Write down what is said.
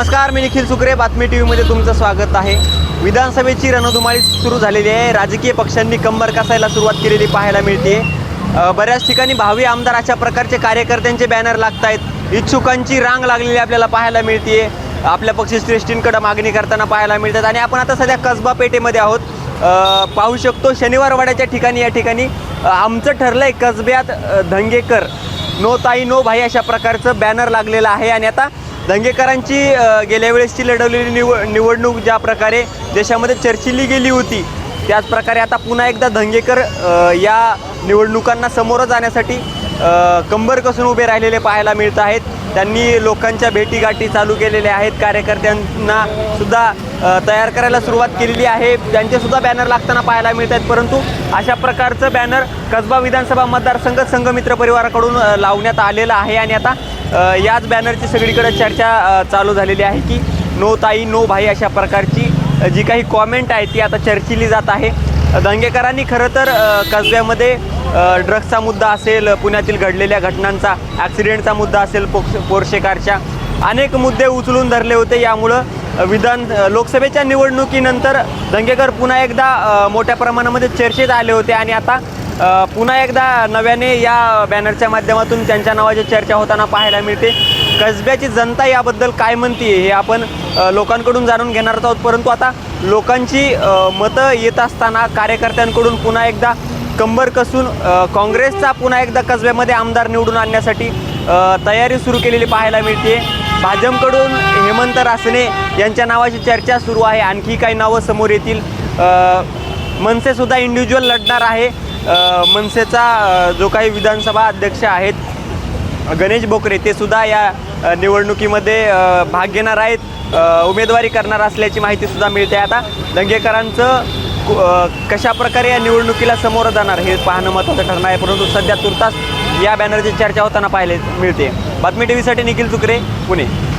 नमस्कार मी निखिल सुकरे बातमी टी व्हीमध्ये तुमचं स्वागत आहे. विधानसभेची रणधुमाळी सुरू झालेली आहे. राजकीय पक्षांनी कंबर कसायला सुरुवात केलेली पाहायला मिळते बऱ्याच ठिकाणी भावी आमदार अशा प्रकारचे कार्यकर्त्यांचे बॅनर लागत आहेत इच्छुकांची रांग लागलेली आपल्याला पाहायला मिळते आपल्या पक्षश्रेष्ठींकडे मागणी करताना पाहायला मिळतात. आणि आपण आता सध्या कसबा पेठेमध्ये आहोत. पाहू शकतो शनिवार वाड्याच्या ठिकाणी या ठिकाणी आमचं ठरलं आहे कसब्यात धंगेकर नो ताई नो भाई अशा प्रकारचं बॅनर लागलेलं आहे. आणि आता दंगेकरांची गेल्या वेळेसची लढवलेली निव निवडणूक ज्या प्रकारे देशामध्ये चर्चिली गेली होती त्याच प्रकारे आता पुन्हा एकदा दंगेकर या निवडणुकांना समोरं जाण्यासाठी कंबर कसून उभे राहिलेले पाहायला मिळत आहेत. त्यांनी लोकांच्या भेटीगाठी चालू केलेल्या आहेत. कार्यकर्त्यांना सुद्धा तयार करायला सुरुवात केलेली आहे. त्यांचेसुद्धा बॅनर लागताना पाहायला मिळत आहेत. परंतु अशा प्रकारचं बॅनर कसबा विधानसभा मतदारसंघ संघमित्र परिवाराकडून लावण्यात आलेलं आहे. आणि आता याच बॅनरची सगळीकडे चर्चा चालू झालेली आहे की नो ताई नो भाई अशा प्रकारची जी काही कॉमेंट आहे ती आता चर्चिली जात आहे. दंगेकरांनी खरं तर कसब्यामध्ये ड्रग्सचा मुद्दा असेल पुण्यातील घडलेल्या घटनांचा ॲक्सिडेंटचा मुद्दा असेल पोक्स पोर्शे कारच्या अनेक मुद्दे उचलून धरले होते. यामुळं विधान लोकसभेच्या निवडणुकीनंतर दंगेकर पुन्हा एकदा मोठ्या प्रमाणामध्ये चर्चेत आले होते. आणि आता पुन्हा एकदा नव्याने या बॅनरच्या माध्यमातून त्यांच्या नावाची चर्चा होताना पाहायला मिळते. कसब्याची जनता याबद्दल काय म्हणते हे आपण लोकांकडून जाणून घेणार आहोत. परंतु आता लोकांची मतं येत असताना कार्यकर्त्यांकडून पुन्हा एकदा कंबर कसून काँग्रेसचा पुन्हा एकदा कसब्यामध्ये आमदार निवडून आणण्यासाठी तयारी सुरू केलेली पाहायला मिळते. भाजपकडून हेमंत रासने यांच्या नावाची चर्चा सुरू आहे. आणखी काही नावं समोर येतील. मनसेसुद्धा इंडिव्हिज्युअल लढणार आहे. मनसेचा जो काही विधानसभा अध्यक्ष आहेत गणेश बोकरे ते सुद्धा या निवडणुकीमध्ये भाग घेणार आहेत. उमेदवारी करणार असल्याची माहिती सुद्धा मिळते आता. दंगेकरांचं कु- कशा प्रकारे या निवडणुकीला समोरं जाणार हे पाहणं महत्त्वाचं ठरणार आहे. परंतु सध्या तुर्तास या बॅनरची चर्चा होताना पाहायला मिळते. बातमी टी व्हीसाठी निखिल चुकरे पुणे.